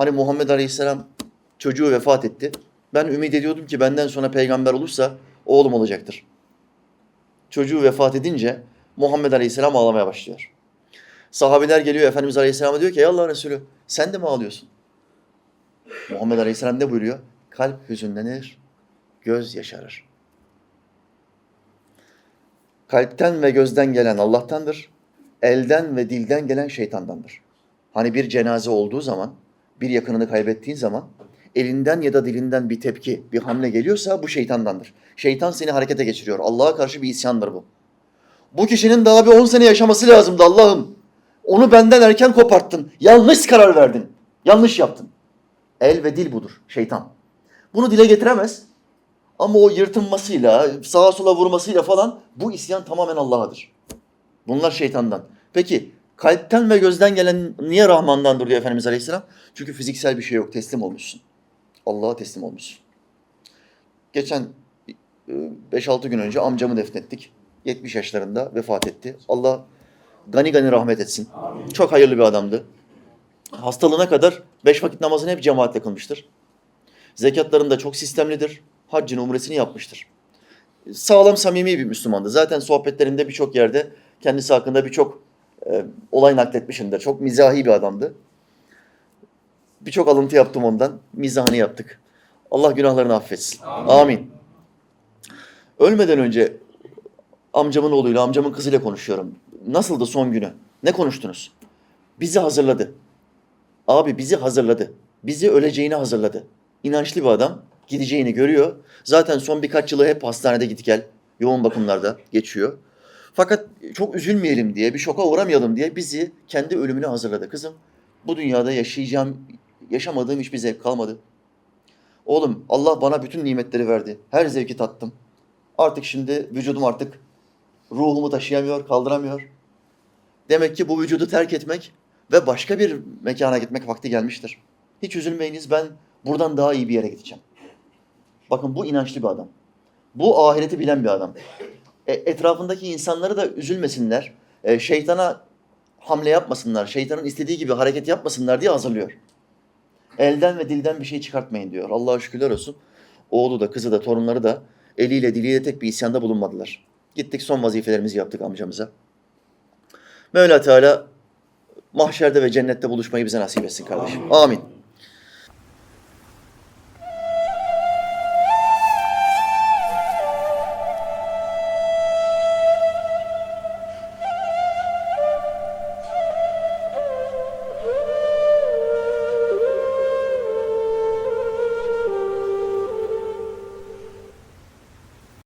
Hani Muhammed Aleyhisselam çocuğu vefat etti. Ben ümit ediyordum ki benden sonra peygamber olursa oğlum olacaktır. Çocuğu vefat edince Muhammed Aleyhisselam ağlamaya başlıyor. Sahabeler geliyor Efendimiz Aleyhisselam'a diyor ki ey Allah Resulü sen de mi ağlıyorsun? Muhammed Aleyhisselam ne buyuruyor? Kalp hüzünlenir, göz yaşarır. Kalpten ve gözden gelen Allah'tandır. Elden ve dilden gelen şeytandandır. Hani bir cenaze olduğu zaman, bir yakınını kaybettiğin zaman elinden ya da dilinden bir tepki, bir hamle geliyorsa bu şeytandandır. Şeytan seni harekete geçiriyor. Allah'a karşı bir isyandır bu. Bu kişinin daha bir 10 sene yaşaması lazımdı Allah'ım. Onu benden erken koparttın. Yanlış karar verdin. Yanlış yaptın. El ve dil budur. Şeytan. Bunu dile getiremez. Ama o yırtınmasıyla, sağa sola vurmasıyla falan bu isyan tamamen Allah'adır. Bunlar şeytandan. Peki kalpten ve gözden gelen niye Rahman'dandır diyor Efendimiz Aleyhisselam? Çünkü fiziksel bir şey yok. Teslim olmuşsun. Allah'a teslim olmuşsun. Geçen e, 5-6 gün önce amcamı defnettik. 70 yaşlarında vefat etti. Allah gani gani rahmet etsin. Çok hayırlı bir adamdı. Hastalığına kadar beş vakit namazını hep cemaatle kılmıştır. Zekatlarında çok sistemlidir. Haccını, umresini yapmıştır. Sağlam, samimi bir Müslümandı. Zaten sohbetlerinde birçok yerde kendisi hakkında birçok e, olay nakletmişimdir. Çok mizahi bir adamdı. Birçok alıntı yaptım ondan. Mizahını yaptık. Allah günahlarını affetsin. Amin. Ölmeden önce amcamın oğluyla, amcamın kızıyla konuşuyorum. Nasıldı son günü? Ne konuştunuz? Bizi hazırladı. Abi bizi hazırladı. Bizi öleceğini hazırladı. İnançlı bir adam. Gideceğini görüyor. Zaten son birkaç yılı hep hastanede git gel. Yoğun bakımlarda geçiyor. Fakat çok üzülmeyelim diye, bir şoka uğramayalım diye bizi kendi ölümüne hazırladı. Kızım bu dünyada yaşayacağım, yaşamadığım hiçbir zevk kalmadı. Oğlum Allah bana bütün nimetleri verdi. Her zevki tattım. Artık şimdi vücudum artık ruhumu taşıyamıyor, kaldıramıyor. Demek ki bu vücudu terk etmek ve başka bir mekana gitmek vakti gelmiştir. Hiç üzülmeyiniz ben buradan daha iyi bir yere gideceğim. Bakın bu inançlı bir adam. Bu ahireti bilen bir adam. E, etrafındaki insanları da üzülmesinler. E, şeytana hamle yapmasınlar. Şeytanın istediği gibi hareket yapmasınlar diye hazırlıyor. Elden ve dilden bir şey çıkartmayın diyor. Allah'a şükürler olsun. Oğlu da kızı da torunları da eliyle diliyle tek bir isyanda bulunmadılar. Gittik son vazifelerimizi yaptık amcamıza. Mevla Teala mahşerde ve cennette buluşmayı bize nasip etsin kardeşim. Amin.